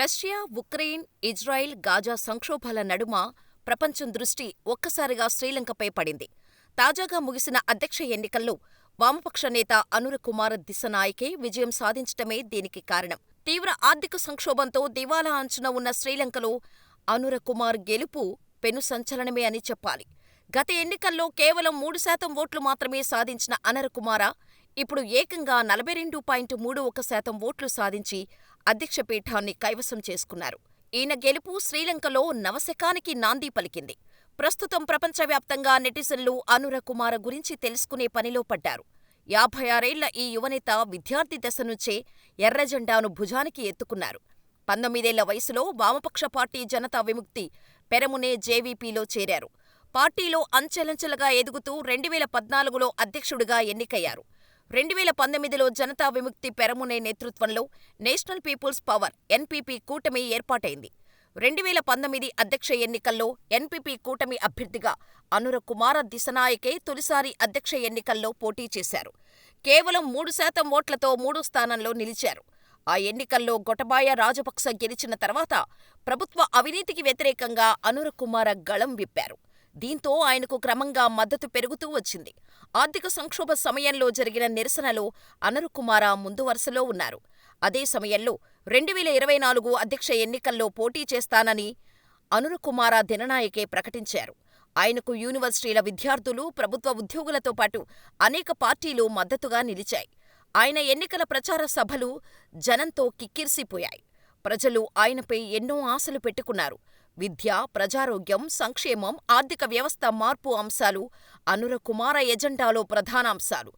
Russia, Ukraine, Israel, Gaza సంక్షోభాల నడుమ ప్రపంచం దృష్టి ఒక్కసారిగా శ్రీలంకపై పడింది. తాజాగా ముగిసిన అధ్యక్ష ఎన్నికల్లో వామపక్ష నేత అనుర కుమార దిశనాయకే విజయం సాధించటమే దీనికి కారణం. తీవ్ర ఆర్థిక సంక్షోభంతో దివాలా అంచున ఉన్న శ్రీలంకలో అనుర కుమార్ గెలుపు పెను సంచలనమే అని చెప్పాలి. గత ఎన్నికల్లో కేవలం మూడు శాతం ఓట్లు మాత్రమే సాధించిన అనరకుమార ఇప్పుడు ఏకంగా నలభై రెండు పాయింట్ మూడు ఒక శాతం ఓట్లు సాధించి అధ్యక్ష పీఠాన్ని కైవసం చేసుకున్నారు. ఈయన గెలుపు శ్రీలంకలో నవశకానికి నాంది పలికింది. ప్రస్తుతం ప్రపంచవ్యాప్తంగా నెటిజన్లు అనుర కుమార గురించి తెలుసుకునే పనిలో పడ్డారు. యాభై ఆరేళ్ళ ఈ యువనేత విద్యార్థి దశ నుంచే ఎర్రజెండాను భుజానికి ఎత్తుకున్నారు. పంతొమ్మిదేళ్ళ వయసులో వామపక్ష పార్టీ జనతా విముక్తి పెరమునే జేవీపీలో చేరారు. పార్టీలో అంచెలంచెలుగా ఎదుగుతూ రెండువేల పద్నాలుగులో అధ్యక్షుడిగా ఎన్నికయ్యారు. రెండువేల పంతొమ్మిదిలో జనతా విముక్తి పెరమునే నేతృత్వంలో నేషనల్ పీపుల్స్ పవర్ ఎన్పీపీ కూటమి ఏర్పాటైంది. రెండువేల పంతొమ్మిది అధ్యక్ష ఎన్నికల్లో ఎన్పీపీ కూటమి అభ్యర్థిగా అనురకుమార దిశనాయకే తొలిసారి అధ్యక్ష ఎన్నికల్లో పోటీ చేశారు. కేవలం మూడు శాతం ఓట్లతో మూడో స్థానంలో నిలిచారు. ఆ ఎన్నికల్లో గొటబాయ రాజపక్స గెలిచిన తర్వాత ప్రభుత్వ అవినీతికి వ్యతిరేకంగా అనురకుమార గళం విప్పారు. దీంతో ఆయనకు క్రమంగా మద్దతు పెరుగుతూ వచ్చింది. ఆర్థిక సంక్షోభ సమయంలో జరిగిన నిరసనలో అనరుకుమార ముందు వరుసలో ఉన్నారు. అదే సమయంలో రెండువేల ఇరవై నాలుగు అధ్యక్ష ఎన్నికల్లో పోటీ చేస్తానని అనురకుమార దిననాయకే ప్రకటించారు. ఆయనకు యూనివర్సిటీల విద్యార్థులు, ప్రభుత్వ ఉద్యోగులతో పాటు అనేక పార్టీలు మద్దతుగా నిలిచాయి. ఆయన ఎన్నికల ప్రచార సభలు జనంతో కిక్కిరిసిపోయాయి. ప్రజలు ఆయనపై ఎన్నో ఆశలు పెట్టుకున్నారు. విద్య, ప్రజారోగ్యం, సంక్షేమం, ఆర్థిక వ్యవస్థ మార్పు అంశాలు అనుర కుమార ఎజెండాలో ప్రధానాంశాలు.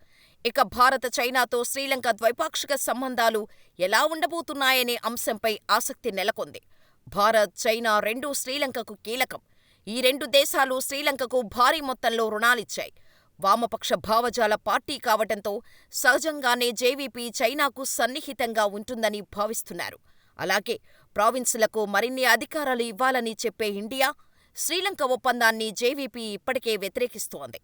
ఇక భారత చైనాతో శ్రీలంక ద్వైపాక్షిక సంబంధాలు ఎలా ఉండబోతున్నాయనే అంశంపై ఆసక్తి నెలకొంది. భారత్, చైనా రెండూ శ్రీలంకకు కీలకం. ఈ రెండు దేశాలు శ్రీలంకకు భారీ మొత్తంలో రుణాలిచ్చాయి. వామపక్ష భావజాల పార్టీ కావటంతో సహజంగానే జేవీపీ చైనాకు సన్నిహితంగా ఉంటుందని భావిస్తున్నారు. అలాగే ప్రావిన్సులకు మరిన్ని అధికారాలు ఇవ్వాలని చెప్పే ఇండియా, శ్రీలంక ఒప్పందాన్ని జేవీపీ ఇప్పటికే వ్యతిరేకిస్తోంది.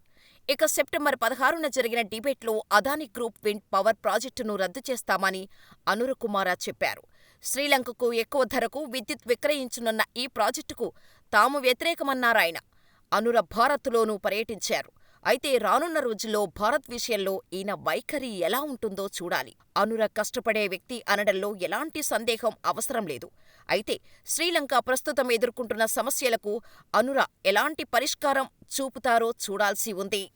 ఇక సెప్టెంబర్ పదహారున జరిగిన డిబేట్లో అదానీ గ్రూప్ విండ్ పవర్ ప్రాజెక్టును రద్దు చేస్తామని అనుర కుమార చెప్పారు. శ్రీలంకకు ఎక్కువ ధరకు విద్యుత్ విక్రయించనున్న ఈ ప్రాజెక్టుకు తాము వ్యతిరేకమన్నారాయన. అనుర భారత్లోనూ పర్యటించారు. అయితే రానున్న రోజుల్లో భారత్ విషయంలో ఈయన వైఖరి ఎలా ఉంటుందో చూడాలి. అనుర కష్టపడే వ్యక్తి అనడంలో ఎలాంటి సందేహం అవసరం లేదు. అయితే శ్రీలంక ప్రస్తుతం ఎదుర్కొంటున్న సమస్యలకు అనుర ఎలాంటి పరిష్కారం చూపుతారో చూడాల్సి ఉంది.